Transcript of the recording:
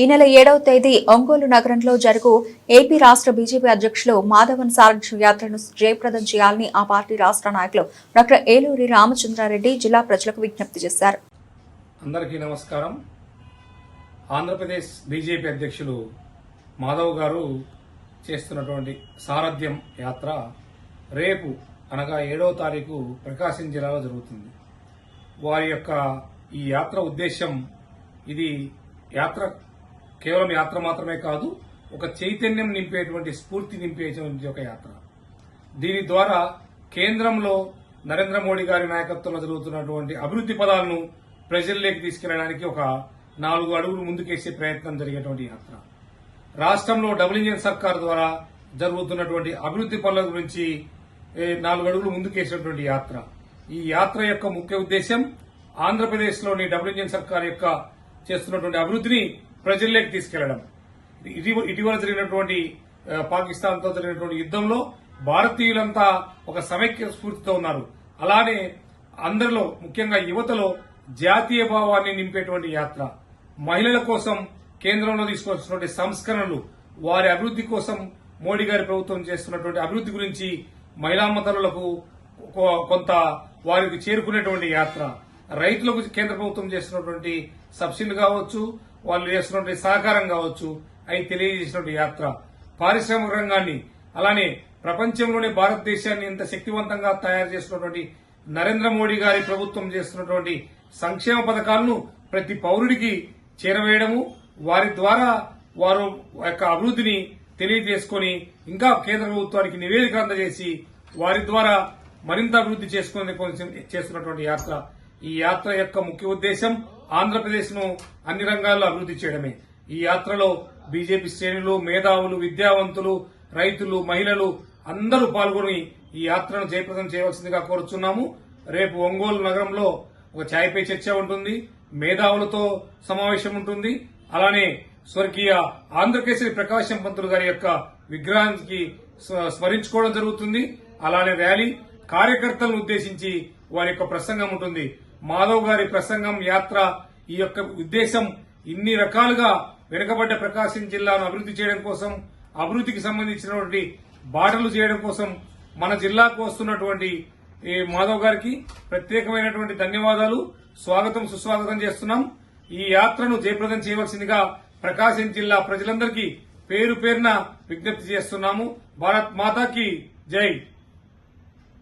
ఈ నెల ఏడవ తేదీ ఒంగోలు నగరంలో జరుగు ఏపీ రాష్ట్ర బీజేపీ అధ్యక్షులు మాధవన్ సారథ్య యాత్రను జయప్రదం చేయాలని ఆ పార్టీ రాష్ట్ర నాయకులు డాక్టర్ ఏలూరి రామచంద్రారెడ్డి జిల్లా ప్రజలకు విజ్ఞప్తి చేశారు. అందరికీ నమస్కారం. ఆంధ్రప్రదేశ్ బీజేపీ అధ్యక్షులు మాధవ్ గారు చేస్తున్నటువంటి సారథ్యం యాత్ర రేపు అనగా ఏడవ తారీఖు ప్రకాశం జిల్లాలో జరుగుతుంది. వారి యొక్క ఈ యాత్ర ఉద్దేశం ఇది యాత్ర కేవలం యాత్ర మాత్రమే కాదు ఒక చైతన్యం నింపేటువంటి స్ఫూర్తి నింపేటువంటి ఒక యాత్ర. దీని ద్వారా కేంద్రంలో నరేంద్ర మోడీ గారి నాయకత్వంలో జరుగుతున్నటువంటి అభివృద్ది పదాలను ప్రజల్లోకి తీసుకెళ్ళడానికి ఒక నాలుగు అడుగులు ముందుకేసే ప్రయత్నం జరిగేటువంటి యాత్ర. రాష్ట్రంలో డబుల్ ఇంజన్ సర్కార్ ద్వారా జరుగుతున్నటువంటి అభివృద్ది పనుల గురించి నాలుగు అడుగులు ముందుకేసినటువంటి యాత్ర. ఈ యాత్ర యొక్క ముఖ్య ఉద్దేశం ఆంధ్రప్రదేశ్లోని డబుల్ ఇంజన్ సర్కార్ యొక్క చేస్తున్నటువంటి అభివృద్ధిని ప్రజల్లోకి తీసుకెళ్ళడం. ఇటీవల జరిగినటువంటి పాకిస్తాన్తో జరిగినటువంటి యుద్దంలో భారతీయులంతా ఒక సమైక్య స్ఫూర్తితో ఉన్నారు. అలానే అందరిలో ముఖ్యంగా యువతలో జాతీయ భావాన్ని నింపేటువంటి యాత్ర. మహిళల కోసం కేంద్రంలో తీసుకొచ్చినటువంటి సంస్కరణలు వారి అభివృద్ధి కోసం మోడీ గారి ప్రభుత్వం చేస్తున్నటువంటి అభివృద్ధి గురించి మహిళా మతనులకు కొంత వారికి చేరుకునేటువంటి యాత్ర. రైతులకు కేంద్ర ప్రభుత్వం చేస్తున్నటువంటి సబ్సిడీ కావచ్చు వాళ్ళు చేస్తున్నటువంటి సహకారం కావచ్చు అవి తెలియజేసినటువంటి యాత్ర. పారిశ్రామిక రంగాన్ని అలానే ప్రపంచంలోనే భారతదేశాన్ని ఇంత శక్తివంతంగా తయారు చేస్తున్నటువంటి నరేంద్ర మోడీ గారి ప్రభుత్వం చేస్తున్నటువంటి సంక్షేమ పథకాలను ప్రతి పౌరుడికి చేరవేయడము వారి ద్వారా వారు యొక్క అభివృద్ధిని తెలియజేసుకొని ఇంకా కేంద్ర ప్రభుత్వానికి నివేదిక అందజేసి వారి ద్వారా మరింత అభివృద్ధి చేసుకునే చేస్తున్నటువంటి యాత్ర. ఈ యాత్ర యొక్క ముఖ్య ఉద్దేశం ఆంధ్రప్రదేశ్ను అన్ని రంగాల్లో అభివృద్ధి చేయడమే. ఈ యాత్రలో బీజేపీ శ్రేణులు మేధావులు విద్యావంతులు రైతులు మహిళలు అందరూ పాల్గొని ఈ యాత్రను జయప్రదం చేయవలసిందిగా కోరుచున్నాము. రేపు ఒంగోలు నగరంలో ఒక ఛాయ్పై చర్చ ఉంటుంది. మేధావులతో సమావేశం ఉంటుంది. అలానే స్వర్గీయ ఆంధ్రకేసరి ప్రకాశం పంతులు గారి యొక్క విగ్రహానికి స్మరించుకోవడం జరుగుతుంది. అలానే ర్యాలీ కార్యకర్తలను ఉద్దేశించి వారి యొక్క ప్రసంగం ఉంటుంది. మాధవ్ గారి ప్రసంగం యాత్ర ఈ యొక్క ఉద్దేశం ఇన్ని రకాలుగా వెనుకబడ్డ ప్రకాశం జిల్లాను అభివృద్ధి చేయడం కోసం అభివృద్ధికి సంబంధించినటువంటి బాటలు చేయడం కోసం మన జిల్లాకు వస్తున్నటువంటి ఈ మాధవ్ గారికి ప్రత్యేకమైనటువంటి ధన్యవాదాలు. స్వాగతం సుస్వాగతం చేస్తున్నాం. ఈ యాత్రను జయప్రదం చేయవలసిందిగా ప్రకాశం జిల్లా ప్రజలందరికీ పేరు పేరున విజ్ఞప్తి చేస్తున్నాము. భారత్ మాతాకి జై.